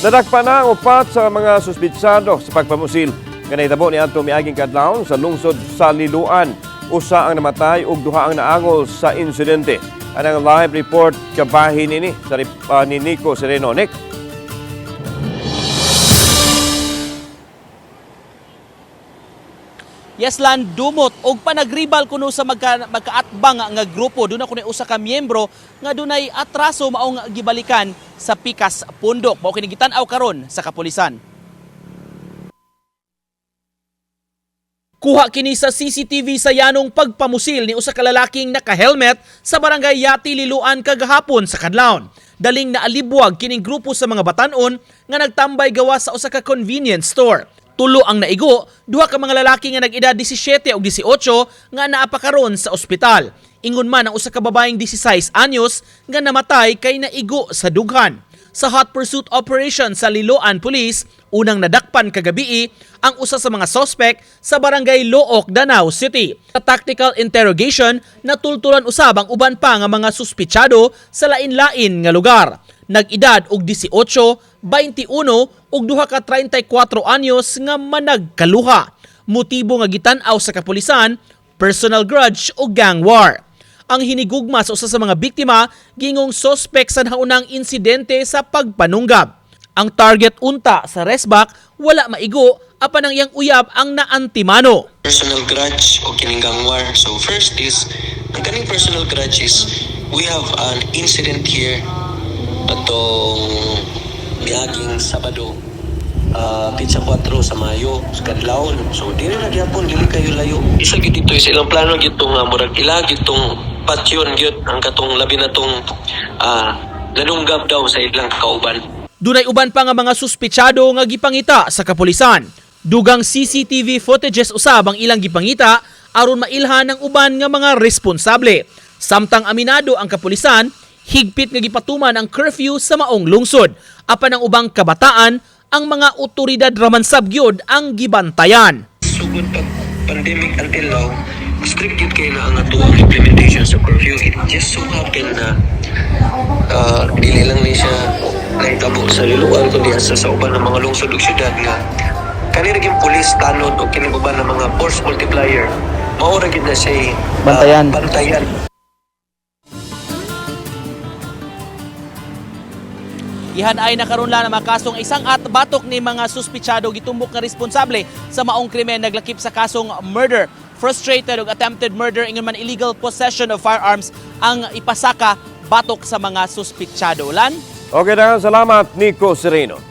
Nadakpa na ang upat sa mga suspitsado sa pagpamusil nga nahitabo ni Anto miaging kadlawon sa lungsod sa Liluan. Usa ang namatay ug duha ang naangol sa insidente. Anang live report kabahin ini sa ah, ni Nico Sereno. Nick? Yeslan dumot og panagribal kuno sa magka, magkaatbang nga grupo duna kuno usa ka miyembro nga dunay atraso maong gibalikan sa Pikas Pundok. Mao kini gitan-aw karon sa kapulisan. Kuha kini sa CCTV sa yanong pagpamusil ni usa ka lalaking naka-helmet sa barangay Yati Liluan kagahapon sa Kadlawon. Daling naalibwag kining grupo sa mga batanon nga nagtambay gawa sa usa ka convenience store. Tulo ang naigo, duha ka mga lalaki nga nag-edad 17 o 18 nga naapakaron sa ospital. Ingon man ang usa ka babaeng 16 anyos nga namatay kay naigo sa dughan. Sa hot pursuit operation sa Liloan Police, unang nadakpan kagabi ang usa sa mga sospek sa barangay Look, Danau City. Sa tactical interrogation, natultulan usab ang uban pa nga mga suspitsado sa lain-lain nga lugar. Nag-edad og 18, 21 ug duha ka 34 anyos nga managkaluha. Motibo nga gitan-aw sa kapulisan, personal grudge o gang war ang hinigugma sa usa sa mga biktima gingong sospek sa naunang insidente sa pagpanunggab. Ang target unta sa resback wala maigo apan ang iyang uyab ang naantimano. personal grudge o kininggang war. So first is, ang kaning personal grudge is, we have an incident here atong miaging Sabado, uh, Pizza 4 sa Mayo, sa Kadlawon. So, di na nagyapon, dili kayo layo. Isa gid dito is ilang plano gid tong uh, murag ila gid tong patyon gid ang katong labi na tong uh, nanunggab daw sa ilang kauban. Dunay uban pa nga mga suspitsado nga gipangita sa kapulisan. Dugang CCTV footages usab ang ilang gipangita aron mailhan ng uban nga mga responsable. Samtang aminado ang kapulisan, higpit nga gipatuman ang curfew sa maong lungsod. Apan ang ubang kabataan, ang mga otoridad raman sabgyod ang gibantayan. sugod pag pandemic until now, strict yun kayo na ang atuang implementation sa curfew. It just so happen na uh, dili lang ni siya naitabo sa liluan kundi asa sa uban ng mga lungsod ug syudad nga kani naging pulis tanod o kinabuban ng mga force multiplier mao ra na siya uh, Bantayan. bantayan Ihan ay nakaroon lang ng mga kasong isang at batok ni mga suspitsado gitumbok nga responsable sa maong krimen naglakip sa kasong murder, frustrated ug attempted murder ingon man illegal possession of firearms ang ipasaka batok sa mga suspitsado. Lan? Okay na, salamat Nico Sereno.